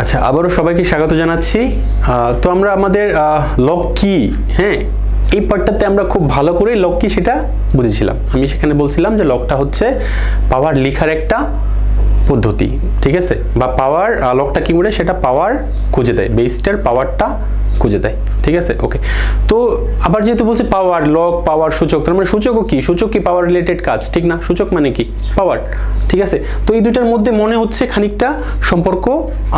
আচ্ছা আবারও সবাইকে স্বাগত জানাচ্ছি। তো আমরা আমাদের লক কি হ্যাঁ এই পার্টটাতে আমরা খুব ভালো করে লক কি সেটা বুঝেছিলাম। আমি সেখানে বলছিলাম যে লকটা হচ্ছে পাওয়ার লিখার একটা পদ্ধতি, ঠিক আছে? বা পাওয়ার লকটা কি করে? সেটা পাওয়ার খুঁজে দেয়। বেস্টের পাওয়ারটা খুঁজে দেয়, ঠিক আছে? ওকে তো আবার যেহেতু বলছে পাওয়ার লক পাওয়ার সূচক, তার মানে সূচকও কি? সূচক কি পাওয়ার রিলেটেড কাজ, ঠিক না? সূচক মানে কি? পাওয়ার ঠিক আছে? তো এই দুইটার মধ্যে মনে হচ্ছে খানিকটা সম্পর্ক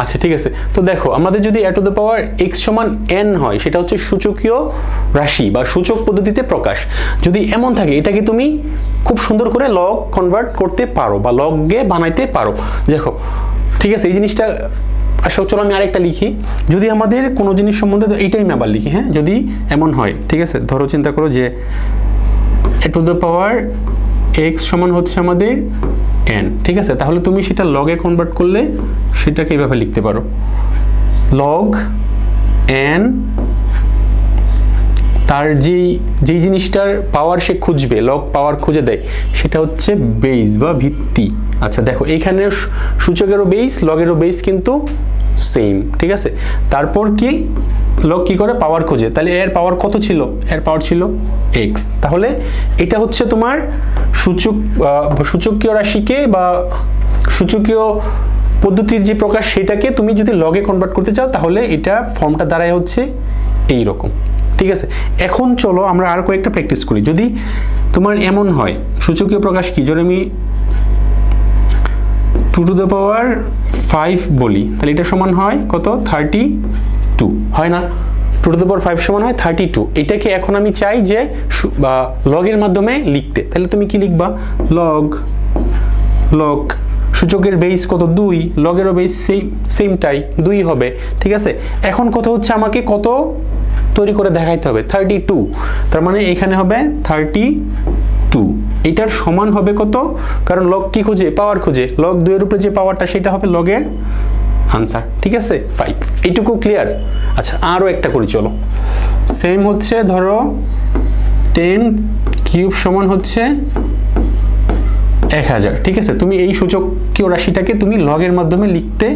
আছে, ঠিক আছে? তো দেখো, আমাদের যদি a to the power x সমান এন হয়, সেটা হচ্ছে সূচকীয় রাশি বা সূচক পদ্ধতিতে প্রকাশ। যদি এমন থাকে এটাকে তুমি খুব সুন্দর করে লগ কনভার্ট করতে পারো বা লগে বানাইতে পারো? দেখো, ঠিক আছে, এই জিনিসটা আসলে চলো আমি আরেকটা লিখি। যদি আমাদের কোনো জিনিস সম্বন্ধে এইটাই আমি আবার লিখি হ্যাঁ? যদি এমন হয়, ঠিক আছে? ধরো, চিন্তা করো যে a to the power x সমান হচ্ছে আমাদের এন ঠিক আছে? তাহলে তুমি সেটা লগে কনভার্ট করলে সেটাকে এইভাবে লিখতে পারো। লগ এন তার যেই যেই জিনিসটার পাওয়ার সে খুঁজবে লগ পাওয়ার খুঁজে দেয়, সেটা হচ্ছে বেস বা ভিত্তি। আচ্ছা দেখো এইখানে সূচকেরও বেস লগেরও বেস কিন্তু সেম ঠিক আছে? তারপর কি লগ কি করে? পাওয়ার খোঁজে। তাহলে এর পাওয়ার কত ছিল? এর পাওয়ার ছিল এক্স তাহলে এটা হচ্ছে তোমার সূচক সূচকীয় রাশিকে বা সূচকীয় পদ্ধতির যে প্রকাশ, সেটাকে তুমি যদি লগে কনভার্ট করতে চাও, তাহলে এটা ফর্মটা দাঁড়ায় হচ্ছে এই রকম ঠিক আছে? এখন চলো আমরা আর কয়েকটা প্র্যাকটিস করি। যদি তোমার এমন হয়, সূচকীয় প্রকাশ কি? যদি আমি two to the power five বলি, তাহলে এটা সমান হয় কত? থার্টি টু হয় না? Two to the power five সমান হয় থার্টি টু এটাকে এখন আমি চাই যে বা লগের মাধ্যমে লিখতে। তাহলে তুমি কি লিখবা? লগ লগ সূচকের বেস কত? দুই। লগেরও বেস সেম সেমটাই দুই হবে। ঠিক আছে? এখন কত হচ্ছে আমাকে কত? তৈরি করে দেখাইতে হবে থার্টি টু তার মানে এখানে হবে থার্টি টু এটার সমান হবে কত? কারণ লগ কি খুঁজে? পাওয়ার খুঁজে। লগ দুইয়ের উপরে যে পাওয়ারটা সেটা হবে লগের আনসার ঠিক আছে? ফাইভ এইটুকু ক্লিয়ার আচ্ছা আরও একটা করি, চলো। সেম হচ্ছে, ধরো টেন কিউব সমান হচ্ছে এক হাজার। ঠিক আছে? তুমি এই সূচকীয় রাশিটাকে তুমি লগের মাধ্যমে লিখতে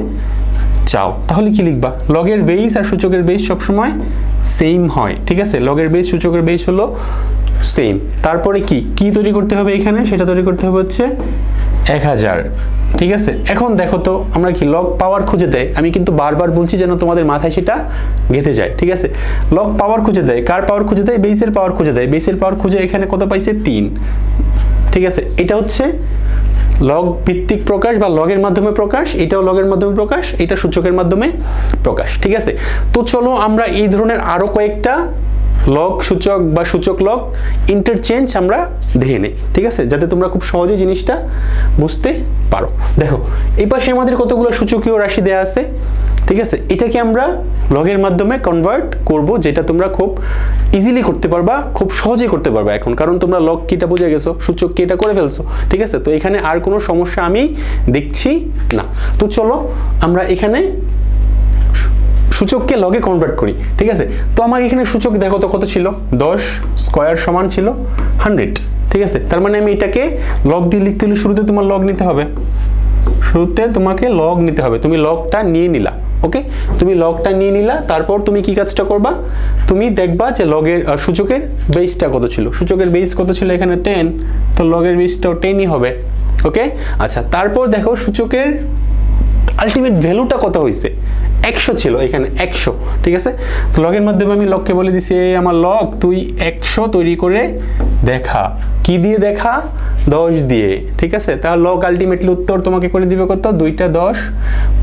চাও, তাহলে কি লিখবা? লগের বেস আর সূচকের বেস সবসময় সেম হয়, ঠিক আছে? লগের বেস সূচকের বেস হলো সেম তারপরে কি? কি তৈরি করতে হবে এখানে? সেটা তৈরি করতে হবে হচ্ছে এক হাজার, ঠিক আছে? এখন দেখো তো, আমরা কি লগ পাওয়ার খুঁজে দেয়? আমি কিন্তু বারবার বলছি যেন তোমাদের মাথায় সেটা গেঁথে যায়, ঠিক আছে? লগ পাওয়ার খুঁজে দেয়, কার পাওয়ার খুঁজে দেয়? বেসের পাওয়ার খুঁজে দেয়। বেসের পাওয়ার খুঁজে এখানে কত পাইছে? তিন, ঠিক আছে? এটা হচ্ছে লগ ভিত্তিক প্রকাশ বা লগের মাধ্যমে প্রকাশ, এটাও লগের মাধ্যমে প্রকাশ, এটা সূচকের মাধ্যমে প্রকাশ, ঠিক আছে? তো চলো আমরা এই ধরনের আরও কয়েকটা লগ সূচক বা সূচক লগ ইন্টারচেঞ্জ আমরা দেখে নিই, ঠিক আছে? যাতে তোমরা খুব সহজে জিনিসটা বুঝতে পারো। দেখো, এই পাশে আমাদের কতগুলো সূচকীয় রাশি দেয়া আছে, ঠিক আছে? এটাকে আমরা লগের মাধ্যমে কনভার্ট করব, যেটা তোমরা খুব ইজিলি করতে পারবা, খুব সহজে করতে পারবা এখন, কারণ তোমরা লগ কিটা বুঝে গেছো, সূচক কি এটা করে ফেলছো, ঠিক আছে? তো এখানে আর কোনো সমস্যা আমি দেখছি না। তো চলো, আমরা এখানে সূচককে লগে কনভার্ট করি, ঠিক আছে? তো আমার এখানে সূচক দেখো তো কত ছিল? দশ স্কোয়ার সমান ছিল হান্ড্রেড ঠিক আছে? তার মানে আমি এটাকে লগ দিয়ে লিখতে হলে শুরুতে তোমার লগ নিতে হবে। শুরুতে তোমাকে লগ নিতে হবে। তুমি লগটা নিয়ে নিলা ওকে তুমি লগটা নিয়ে নিলা, তারপর তুমি কি কাজটা করবা? তুমি দেখবা যে লগের সূচকের বেসটা কত ছিল? সূচকের বেস কত ছিল? এখানে টেন তো লগের বেসটাও টেনই হবে ওকে আচ্ছা তারপর দেখো সূচকের আলটিমেট ভ্যালুটা কত হয়েছে একশো ছিল, এখানে একশো, ঠিক আছে? তো লগের মাধ্যমে আমি লগকে বলে দিছি, "এই আমার লগ তুই একশো তৈরি করে দেখা। কি দিয়ে দেখা? দশ দিয়ে, ঠিক আছে? তাহলে লগ আলটিমেটলি উত্তর তোমাকে করে দিবে কত? দুইটা দশ।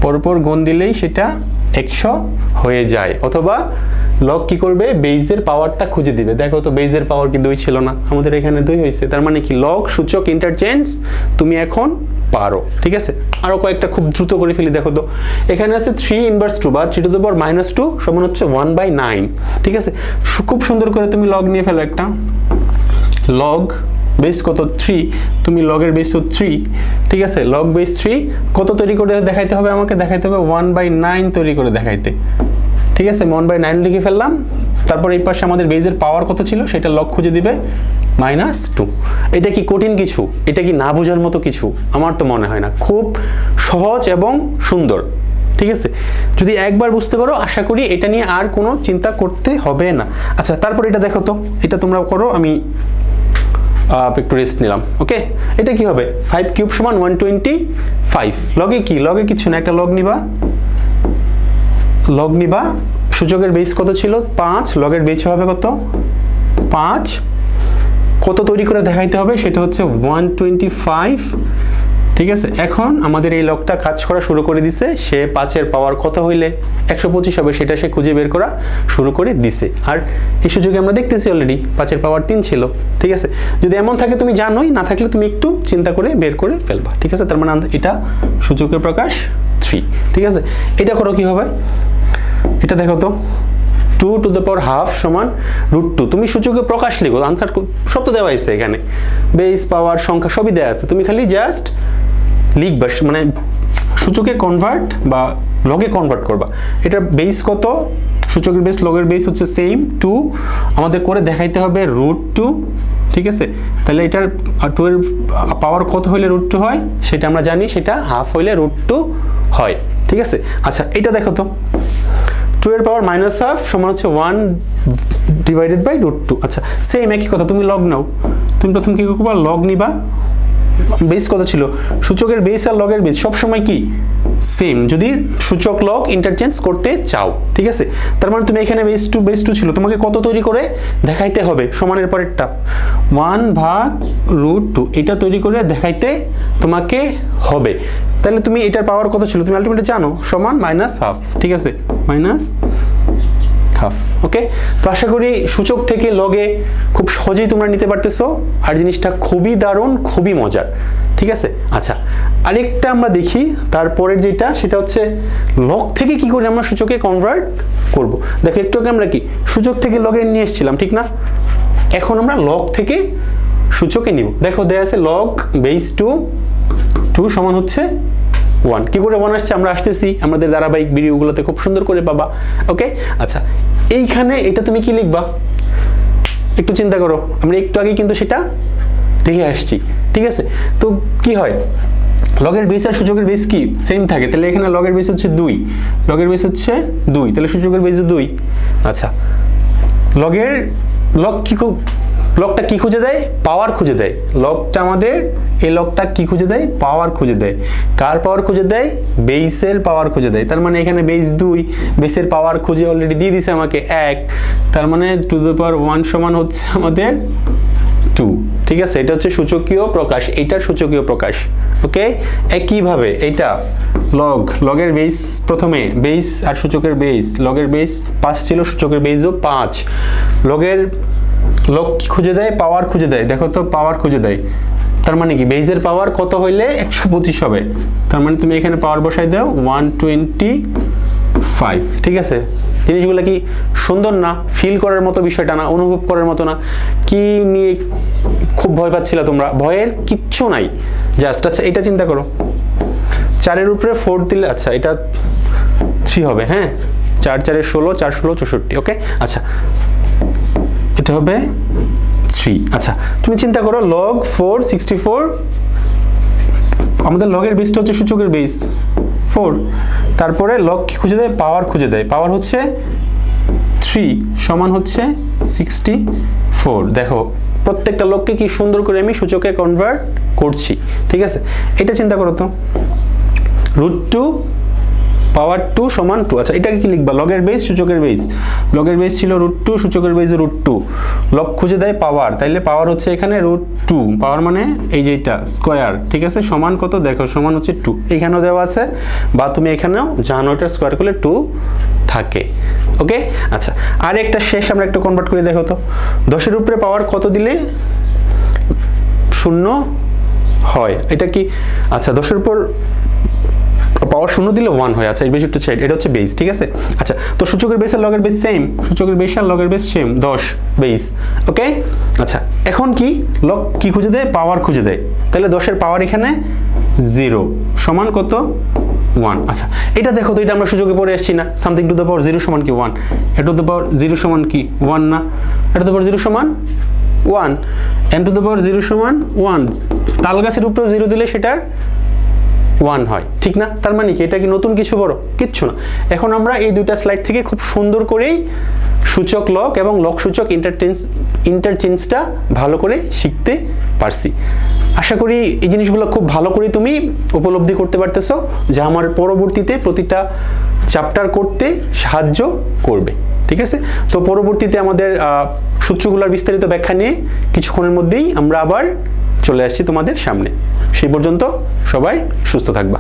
পরপর গুণ দিলেই সেটা একশো হয়ে যায়। অথবা লগ কি করবে? বেইজের পাওয়ারটা খুঁজে দিবে। দেখো তো বেইজের পাওয়ার কি দুই ছিল না। আমাদের এখানে দুই হয়েছে। তার মানে কি? লগ সূচক ইন্টারচেঞ্জ তুমি এখন পারো, ঠিক আছে? আরও কয়েকটা খুব দ্রুত করে ফেলি, দেখো তো। এখানে আছে থ্রি ইনভার্স টু বা three to the power minus two সমান হচ্ছে ওয়ান বাই নাইন ঠিক আছে? খুব সুন্দর করে তুমি লগ নিয়ে ফেলো একটা। লগ বেস কত? থ্রি তুমি লগের বেস থ্রি ঠিক আছে? লগ বেস থ্রি কত তৈরি করে দেখাইতে হবে আমাকে? দেখাইতে হবে ওয়ান বাই নাইন তৈরি করে দেখাইতে। ঠিক আছে? ওয়ান বাই নাইন লিখে ফেললাম। তারপর এই পাশে আমাদের বেজের পাওয়ার কত ছিল? সেটা লগ খুঁজে দিবে। মাইনাস টু এটা কি কঠিন কিছু? এটা কি না বোঝার মতো কিছু? আমার তো মনে হয় না। খুব সহজ এবং সুন্দর। ঠিক আছে? যদি একবার বুঝতে পারো, আশা করি এটা নিয়ে আর কোনো চিন্তা করতে হবে না। আচ্ছা তারপর এটা দেখো তো। এটা তোমরা করো, আমি একটু রেস্ট নিলাম। ওকে এটা কি হবে? ফাইভ কিউব সমান ওয়ান টোয়েন্টি ফাইভ লগে কি? লগে কিছু না, একটা লগ নিবা। লগ নিবা। সূচকের বেস কত ছিল? পাঁচ। লগের বেস হবে কত? পাঁচ। কত তৈরি করে দেখাইতে হবে? সেটা হচ্ছে ওয়ান টোয়েন্টি ফাইভ ঠিক আছে? এখন আমাদের এই লগটা কাজ করা শুরু করে দিছে। সে পাঁচের পাওয়ার কত হইলে? একশো পঁচিশ হবে। সেটা সে খুঁজে বের করা শুরু করে দিছে। আর এই সুযোগে আমরা দেখতেছি অলরেডি পাঁচের পাওয়ার তিন ছিল। ঠিক আছে? যদি এমন থাকে তুমি জানোই, না থাকলে তুমি একটু চিন্তা করে বের করে ফেলবা। ঠিক আছে? তার মানে এটা সূচকের প্রকাশ থ্রি ঠিক আছে? এটা করো কি হবে? এটা দেখো তো two to the power half সমান রুট টু তুমি সূচকে প্রকাশ লিখো আনসার সব তো দেওয়া আছে এখানে। বেস পাওয়ার সংখ্যা সবই দেওয়া আছে। তুমি খালি জাস্ট লিখবা মানে সূচকে কনভার্ট বা লগে কনভার্ট করবা। এটা বেস কত? সূচকের বেস লগের বেস হচ্ছে সেম টু আমাদের করে দেখাইতে হবে রুট টু ঠিক আছে? তাহলে এটার টু এর পাওয়ার কত হইলে রুট টু হয়? সেটা আমরা জানি, সেটা হাফ হইলে রুট টু হয়, ঠিক আছে? আচ্ছা এটা দেখো তো। টু এর পাওয়ার মাইনাস হাফ সমান হচ্ছে one divided by root two আচ্ছা সেম একই কথা, তুমি লগ নাও। তুমি প্রথম কি করবা? লগ নিবা। বেস কত ছিল? সূচকের বেস আর লগের বেস সবসময় কি? সেম যদি সূচক লগ ইন্টারচেঞ্জ করতে চাও, ঠিক আছে? তার মানে তুমি এখানে বেস টু বেস টু ছিল। তোমাকে কত তৈরি করে দেখাইতে হবে? সমানের পরেরটা। ওয়ান ভাগ রুট টু এটা তৈরি করে দেখাইতে তোমাকে হবে। তাহলে তুমি এটার পাওয়ার কত ছিল? তুমি আলটিমেটলি জানো, সমান মাইনাস হাফ ঠিক আছে? মাইনাস হাফ ওকে তো আশা করি সূচক থেকে লগে খুব সহজেই তোমরা নিতে পারতেছো। আর জিনিসটা খুবই দারুণ, খুবই মজার, ঠিক আছে? আচ্ছা আরেকটা আমরা দেখি, তারপরের যেটা, সেটা হচ্ছে লগ থেকে কি করে আমরা সূচকে কনভার্ট করব? দেখো, একটু আমরা কি, সূচক থেকে লগে নিয়ে এসেছিলাম, ঠিক না? এখন আমরা লগ থেকে সূচকে নিব। দেখো, দেয়া আছে লগ বেস টু টু সমান হচ্ছে ওয়ান কী করে ওয়ান আসছে? আমরা আসতেছি। আমাদের ধারাবাহিক ভিডিওগুলোতে খুব সুন্দর করে পাবা। ওকে আচ্ছা এইখানে এটা তুমি কি লিখবা? একটু চিন্তা করো। আমরা একটু আগে কিন্তু সেটা দেখে আসছি। ঠিক আছে? তো কি হয়? লগের বেস আর সূচকের বেস কি? সেম থাকে। তাহলে এখানে লগের বেস হচ্ছে দুই। লগের বেস হচ্ছে দুই। তাহলে সূচকের বেস দুই। আচ্ছা লগের লগ কি খুব লগটা কি খুঁজে দেয়? পাওয়ার খুঁজে দেয়। লগটা আমাদের, এই লগটা কি খুঁজে দেয়? পাওয়ার খুঁজে দেয়। কার পাওয়ার খুঁজে দেয়? বেসের পাওয়ার খুঁজে দেয়। তার মানে এখানে বেস দুই বেসের পাওয়ার খুঁজে অলরেডি দিয়ে দিছে আমাকে এক। তার মানে টু দ্য পাওয়ার ওয়ান সমান হচ্ছে আমাদের টু ঠিক আছে? এটা হচ্ছে সূচকীয় প্রকাশ। এটার সূচকীয় প্রকাশ। ওকে একইভাবে এটা লগ লগের বেস প্রথমে বেস আর সূচকের বেস লগের বেস পাঁচ ছিল, সূচকের বেসও পাঁচ। লগের লগ কি খুঁজে দেয়? পাওয়ার খুঁজে দেয়। দেখো তো পাওয়ার খুঁজে দেয়। তার মানে কি? বেজের পাওয়ার কত হইলে? একশো পঁচিশ হবে। তার মানে তুমি এখানে পাওয়ার বসাই দাও ওয়ান টোয়েন্টি ফাইভ ঠিক আছে? জিনিসগুলো কি সুন্দর না? ফিল করার মতো বিষয়টা না, অনুভব করার মতো না। কি নিয়ে খুব ভয় পাচ্ছিলা তোমরা? ভয়ের কিচ্ছু নাই। জাস্ট আচ্ছা এটা চিন্তা করো। চারের উপরে ফোর দিলে আচ্ছা এটা থ্রি হবে হ্যাঁ? চার চারের ষোলো, চার, ষোলো, চৌষট্টি ওকে আচ্ছা। এটা হবে থ্রি আচ্ছা তুমি চিন্তা করো লগ ফোর সিক্সটি ফোর আমাদের লগের বেসটা হচ্ছে সূচকের বেস ফোর তারপরে লগ কি খুঁজে দেয়? পাওয়ার খুঁজে দেয়। পাওয়ার হচ্ছে থ্রি সমান হচ্ছে সিক্সটি ফোর দেখো, প্রত্যেকটা লোককে কি সুন্দর করে আমি সূচকে কনভার্ট করছি। ঠিক আছে? এটা চিন্তা করো তো। রুট টু পাওয়ার টু সমান টু। আচ্ছা এটাকে কি লিখবা? লগের বেস সূচকের বেস লগের বেস ছিল রুট টু সূচকের বেস রুট টু লগ খুঁজে দেয় পাওয়ার তাইলে পাওয়ার হচ্ছে এখানে রুট টু পাওয়ার মানে এই যে এটা স্কোয়ার ঠিক আছে? সমান কত? দেখো, সমান হচ্ছে টু এখানেও দেওয়া আছে, বা তুমি এখানেও জানো এটা স্কোয়ার করলে টু থাকে। ওকে আচ্ছা আর একটা শেষ আমরা একটু কনভার্ট করে, দেখো তো। দশের উপরে পাওয়ার কত দিলে? শূন্য হয়। এটা কি? আচ্ছা দশের উপর পাওয়ার শূন্য দিলে ওয়ান হয়। আচ্ছা এই বেস হচ্ছে এটা হচ্ছে বেস ঠিক আছে? আচ্ছা তো সূচকের বেস আর লগের বেস সেম সূচকের বেস আর লগের বেস সেম দশ বেস ওকে আচ্ছা এখন কি? লগ কি খুঁজে দেয়? পাওয়ার খুঁজে দেয়। তাহলে দশের পাওয়ার এখানে জিরো সমান কত? ওয়ান আচ্ছা এটা দেখো তো, এটা আমরা সুযোগে পড়ে এসেছি না। Something to the power zero সমান কি? ওয়ান এটা টু দ্য পাওয়ার জিরো সমান কি? ওয়ান না। এটা টু দ্য পাওয়ার জিরো সমান one n to the power zero সমান ওয়ান তাল গাছের উপরেও জিরো দিলে সেটার ওয়ান হয়। ঠিক না? তার মানে কি? এটা কি নতুন কিছু বড়? কিচ্ছু না। এখন আমরা এই দুইটা স্লাইড থেকে খুব সুন্দর করেই সূচক লক এবং লক সূচক ইন্টারচেঞ্জ ইন্টারচেঞ্জটা ভালো করে শিখতে পারছি। আশা করি এই জিনিসগুলো খুব ভালো করে তুমি উপলব্ধি করতে পারতেছো, যা আমার পরবর্তীতে প্রতিটা চ্যাপ্টার করতে সাহায্য করবে। ঠিক আছে? তো পরবর্তীতে আমাদের সূত্রগুলোর বিস্তারিত ব্যাখ্যা নিয়ে কিছুক্ষণের মধ্যেই আমরা আবার চলে আসছি তোমাদের সামনে। সেই পর্যন্ত সবাই সুস্থ থাকবা।